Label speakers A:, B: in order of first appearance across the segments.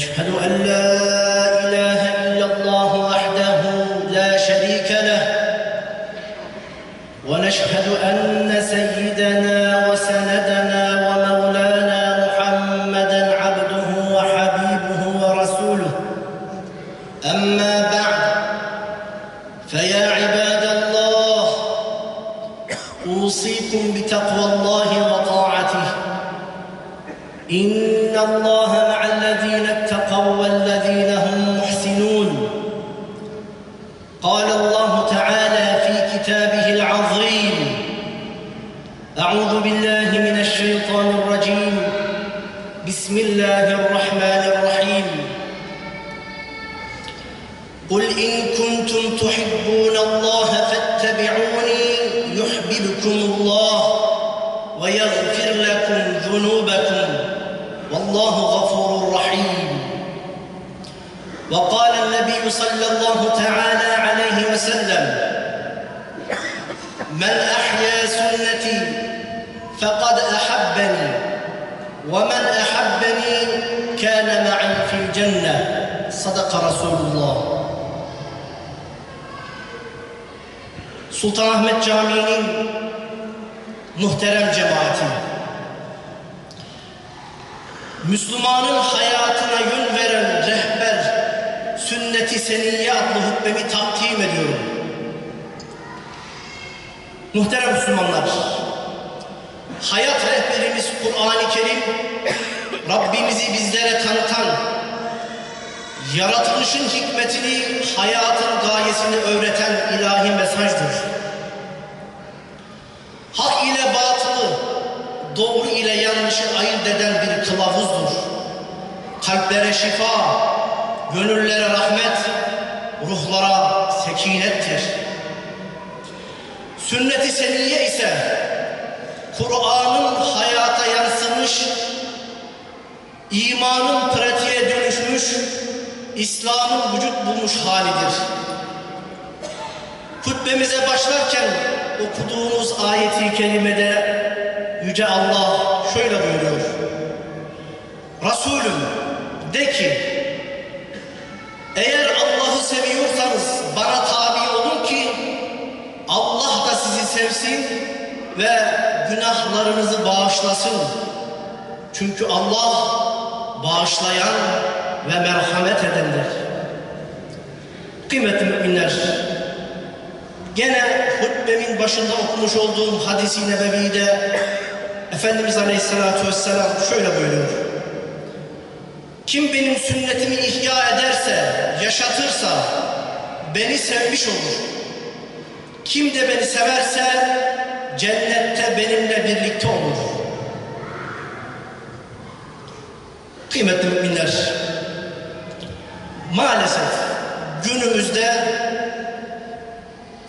A: نشهد أن لا إله إلا الله وحده لا شريك له. ونشهد أن سيدنا وسندنا ومولانا محمدا عبده وحبيبه ورسوله. أما بعد فيا عباد الله أوصيكم بتقوى الله وطاعته. إن الله قل إن كنتم تحبون الله فاتبعوني يحببكم الله ويغفر لكم ذنوبكم والله غفور رحيم. وقال النبي صلى الله تعالى عليه وسلم من أحيا سنتي فقد أحبني ومن أحبني كان معي في الجنة. صدق رسول الله. Sultanahmet Camii'nin muhterem cemaati, Müslümanın hayatına yön veren rehber, sünnet-i seniyye adlı hutbemi takdim ediyorum. Muhterem Müslümanlar, hayat rehberimiz Kur'an-ı Kerim, Rabbimizi bizlere tanıtan, yaratılışın hikmetini, hayatın gayesini öğreten ilahi mesajdır. Hak ile batılı, doğru ile yanlışı ayırt eden bir kılavuzdur. Kalplere şifa, gönüllere rahmet, ruhlara sekinettir. Sünnet-i seniyye ise Kur'an'ın hayata yansımış, imanın pratiğe dönüşmüş, İslam'ın vücut bulmuş halidir. Hutbemize başlarken okuduğumuz ayeti kerimede Yüce Allah şöyle buyuruyor. Resulüm de ki eğer Allah'ı seviyorsanız bana tabi olun ki Allah da sizi sevsin ve günahlarınızı bağışlasın. Çünkü Allah bağışlayan ve merhamet edendir. Kıymetli müminler, gene hutbemin başında okumuş olduğum hadisi nebevide Efendimiz Aleyhisselatü Vesselam şöyle buyuruyor. Kim benim sünnetimi ihya ederse, yaşatırsa beni sevmiş olur. Kim de beni severse cennette benimle birlikte olur. Kıymetli müminler, maalesef günümüzde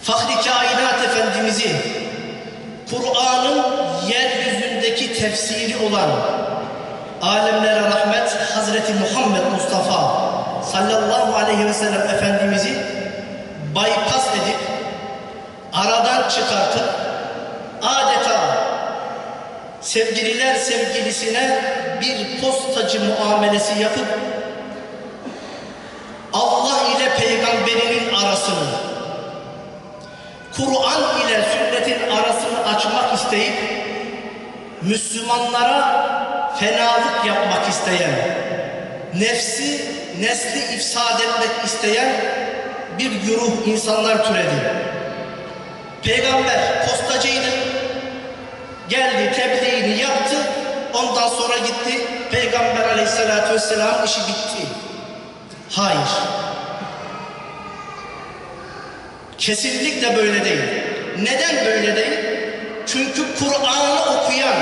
A: Fahri Kainat Efendimiz'i Kur'an'ın yeryüzündeki tefsiri olan alemlere rahmet Hazreti Muhammed Mustafa sallallahu aleyhi ve sellem Efendimiz'i bypass edip aradan çıkartıp adeta sevgililer sevgilisine bir postacı muamelesi yapıp Allah ile peygamberinin arasını Kur'an ile sünnetin arasını açmak isteyip Müslümanlara fenalık yapmak isteyen, nefsi, nesli ifsad etmek isteyen bir güruh insanlar türedi. Peygamber postacıydı, geldi tebliğini yaptı, ondan sonra gitti, Peygamber aleyhissalatü vesselam işi bitti. Hayır. Kesinlikle böyle değil. Neden böyle değil? Çünkü Kur'an'ı okuyan,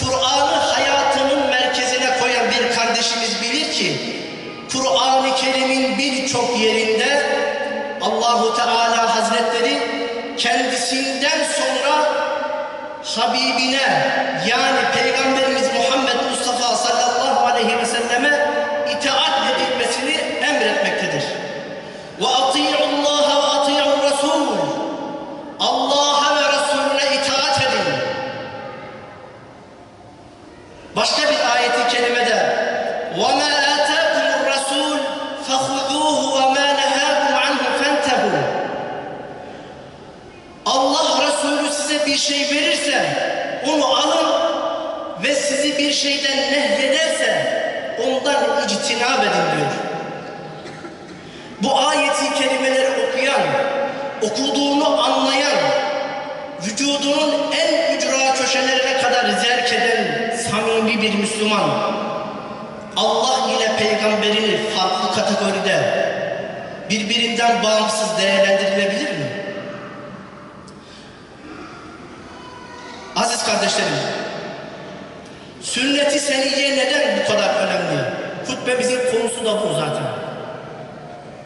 A: Kur'an'ı hayatının merkezine koyan bir kardeşimiz bilir ki Kur'an-ı Kerim'in birçok yerinde Allahu Teala Hazretleri kendisinden sonra Habibine yani Peygamberimiz Muhammed Mustafa sallallahu aleyhi ve sizi bir şeyden nehyederse ondan ictinab edin diyor. Bu ayeti kelimeleri okuyan, okuduğunu anlayan, vücudunun en ücra köşelerine kadar zerk eden samimi bir Müslüman, Allah ile peygamberini farklı kategoride birbirinden bağımsız değerlendirilebilir mi? Aziz kardeşlerim, sünnet-i seniyye neden bu kadar önemli? Hutbemizin konusu da bu zaten.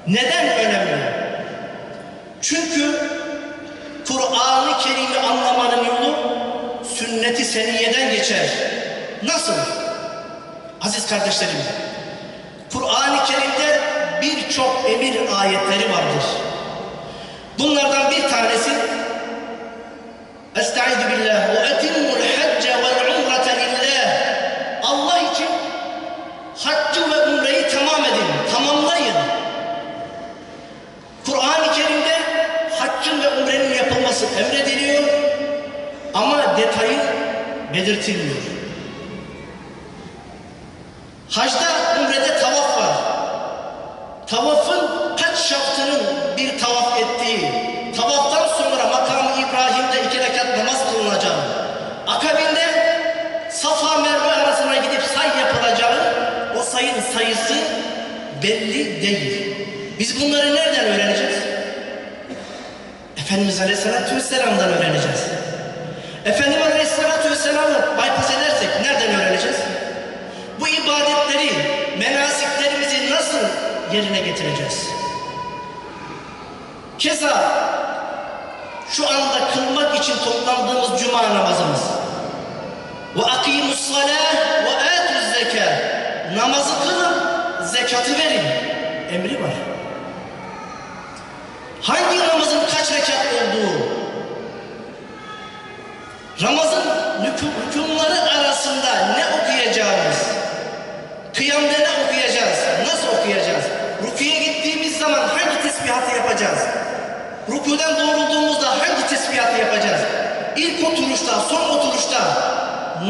A: Neden önemli? Çünkü Kur'an-ı Kerim'i anlamanın yolu sünnet-i seniyeden geçer. Nasıl? Aziz kardeşlerim, Kur'an-ı Kerim'de birçok emir ayetleri vardır. Bunlardan bir tanesi Estaizu billah ve etimmul belirtilmiyor. Hacda, umrede tavaf var. Tavafın kaç şartının bir tavaf ettiği, tavaftan sonra makamı İbrahim'de iki rekat namaz kılınacağı, akabinde Safa Merve arasına gidip say yapılacağı, o sayın sayısı belli değil. Biz bunları nereden öğreneceğiz? Efendimiz Aleyhisselatü Vesselam'dan öğreneceğiz. Efendimiz Aleyhisselatü Vesselam'ı bypass edersek nereden öğreneceğiz? Bu ibadetleri, menasiklerimizi nasıl yerine getireceğiz? Keza şu anda kılmak için toplandığımız cuma namazımız. Ve akimus salah ve atuz zekat. Namazı kılın, zekatı verin. Emri var. Hangi namazın kaç rekat olduğu, Ramazan hükümleri arasında ne okuyacağımız, kıyamda ne okuyacağız, nasıl okuyacağız, rukuya gittiğimiz zaman hangi tesbihatı yapacağız, rukudan doğrulduğumuzda hangi tesbihatı yapacağız, ilk oturuşta, son oturuşta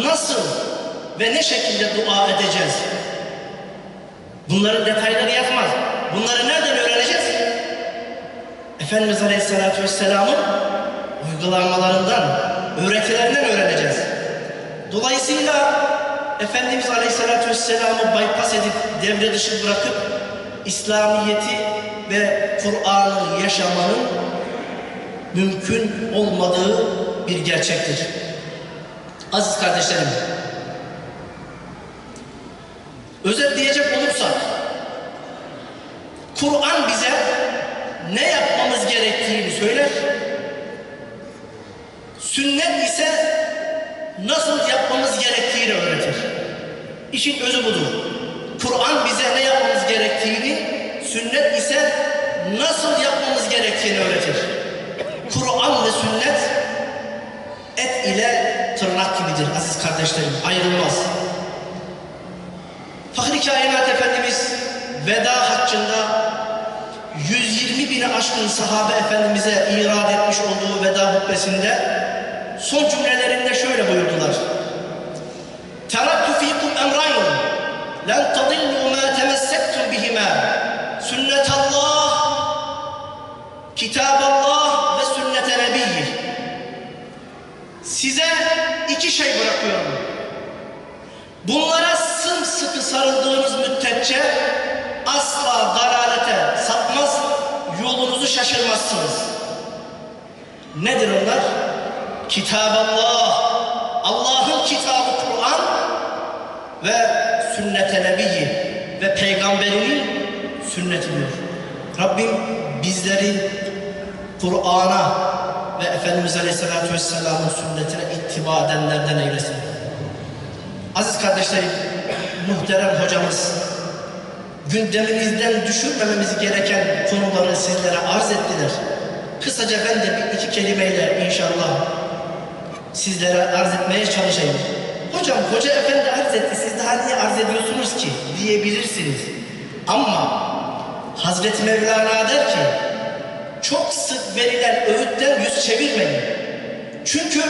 A: nasıl ve ne şekilde dua edeceğiz? Bunların detayları yazmaz. Bunları nereden öğreneceğiz? Efendimiz Aleyhisselatü Vesselam'ın uygulamalarından, öğretilerinden öğreneceğiz. Dolayısıyla Efendimiz Aleyhisselatü Vesselam'ı bypass edip devre dışı bırakıp İslamiyet'i ve Kur'an'ı yaşamanın mümkün olmadığı bir gerçektir. Aziz kardeşlerim, özetleyecek olursak, Kur'an bize ne yapmamız gerektiğini söyler, sünnet ise nasıl yapmamız gerektiğini öğretir. İşin özü budur. Kur'an bize ne yapmamız gerektiğini, sünnet ise nasıl yapmamız gerektiğini öğretir. Kur'an ve sünnet et ile tırnak gibidir aziz kardeşlerim, ayrılmaz. Fahri Kainat Efendimiz veda haccında 120 bini aşkın sahabe efendimize irad etmiş olduğu veda hutbesinde son cümlelerinde şöyle buyurdular. Teraktu fikum emrayn len tadillu ma temessektum bihima sünnetallah kitaballah şaşırmazsınız. Nedir onlar? Kitab-Allah, Allah'ın kitabı Kur'an ve sünnet-i nebiyyi ve peygamber peygamberinin sünneti diyor. Rabbim bizleri Kur'an'a ve Efendimiz Aleyhisselatü Vesselam'ın sünnetine ittiba edenlerden eylesin. Aziz kardeşlerim, muhterem hocamız, gündemimizden düşürmememiz gereken konuları sizlere arz ettiler. Kısaca ben de bir iki kelimeyle inşallah sizlere arz etmeye çalışayım. Hocam, hoca efendi arz etti, siz daha niye arz ediyorsunuz ki diyebilirsiniz. Ama Hazreti Mevlana der ki, çok sık verilen öğütten yüz çevirmeyin. Çünkü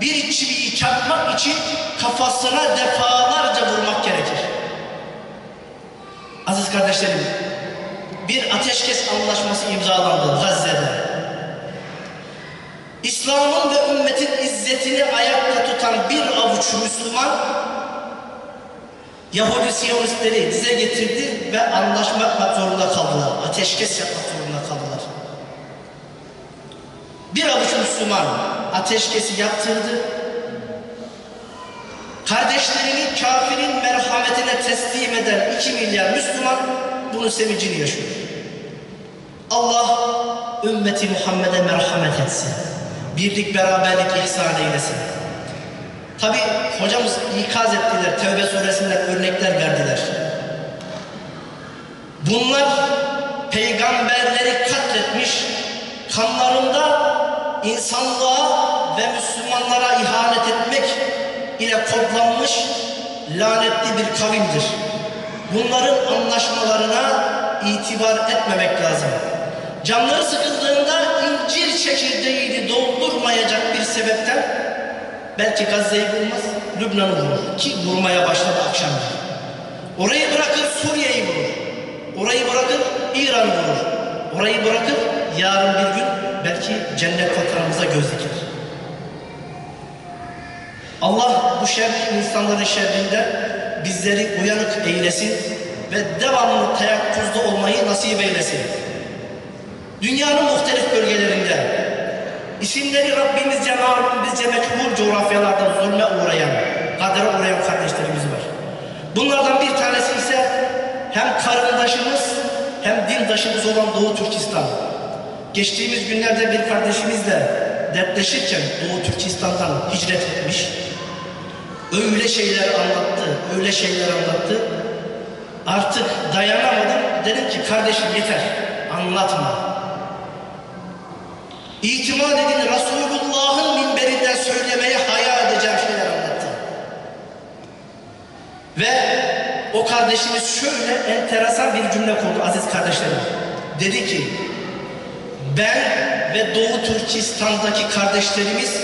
A: bir çiviyi çakmak için kafasına defalarca vurmak gerekir. Aziz kardeşlerim, bir ateşkes anlaşması imzalandı Gazze'de. İslam'ın ve ümmetin izzetini ayakta tutan bir avuç Müslüman Yahudi Siyonistleri dize getirdi ve anlaşma yapmak zorunda kaldılar. Ateşkes yapmak zorunda kaldılar. Bir avuç Müslüman ateşkesi yaptırdı. Kardeşlerini kafirin merhametine teslim eden iki milyar Müslüman bunun sevincini yaşıyor. Allah ümmeti Muhammed'e merhamet etsin. Birlik, beraberlik ihsan eylesin. Tabi hocamız ikaz ettiler, Tevbe suresinden örnekler verdiler. Bunlar peygamberleri katletmiş, kanlarında insanlığa ve Müslümanlara ihanet etmek ile kodlanmış lanetli bir kavimdir. Bunların anlaşmalarına itibar etmemek lazım. Canları sıkıldığında incir çekirdeğini doldurmayacak bir sebepten belki Gazze'yi bulmaz, Lübnan'ı vurur ki vurmaya başladı akşam. Orayı bırakır Suriye'yi vurur. Orayı bırakır İran vurur. Orayı bırakır yarın bir gün belki cennet vatanımıza göz diker. Allah bu şer insanların şerrinden bizleri uyanık eylesin ve devamlı teyakkuzda olmayı nasip eylesin. Dünyanın muhtelif bölgelerinde isimleri Rabbimizce malum bizce meçhul coğrafyalarda zulme uğrayan, kadere uğrayan kardeşlerimiz var. Bunlardan bir tanesi ise hem karındaşımız hem dindaşımız olan Doğu Türkistan. Geçtiğimiz günlerde bir kardeşimizle dertleşirken Doğu Türkistan'dan hicret etmiş. Öyle şeyler anlattı, öyle şeyler anlattı. Artık dayanamadım. Dedim ki kardeşim yeter, anlatma. İtimat edin Resulullah'ın minberinden söylemeye hayal edeceğim şeyler anlattı. Ve o kardeşimiz şöyle enteresan bir cümle kurdu aziz kardeşlerim. Dedi ki, ben ve Doğu Türkistan'daki kardeşlerimiz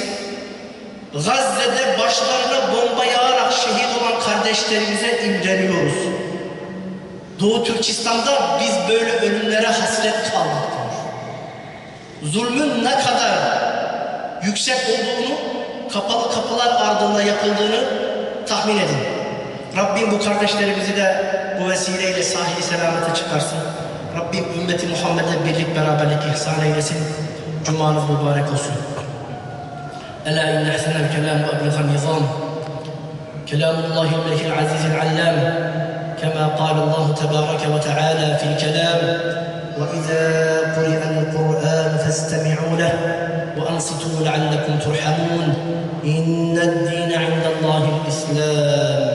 A: Gazze'de başlarına bomba yağarak şehit olan kardeşlerimize imreniyoruz. Doğu Türkistan'da biz böyle ölümlere hasret kaldık diyor. Zulmün ne kadar yüksek olduğunu, kapalı kapılar ardında yapıldığını tahmin edin. Rabbim bu kardeşlerimizi de bu vesileyle sahili selamete çıkarsın. Rabbim ümmeti Muhammed'e birlik beraberlik ihsan eylesin. Cumanız mübarek olsun. ألا إن أحسن الكلام وأبلغ النظام. كلام الله الملك العزيز العلام كما قال الله تبارك وتعالى في الكلام وإذا قرئ القرآن فاستمعوا له وأنصتوا لعلكم ترحمون. إن الدين عند الله الإسلام.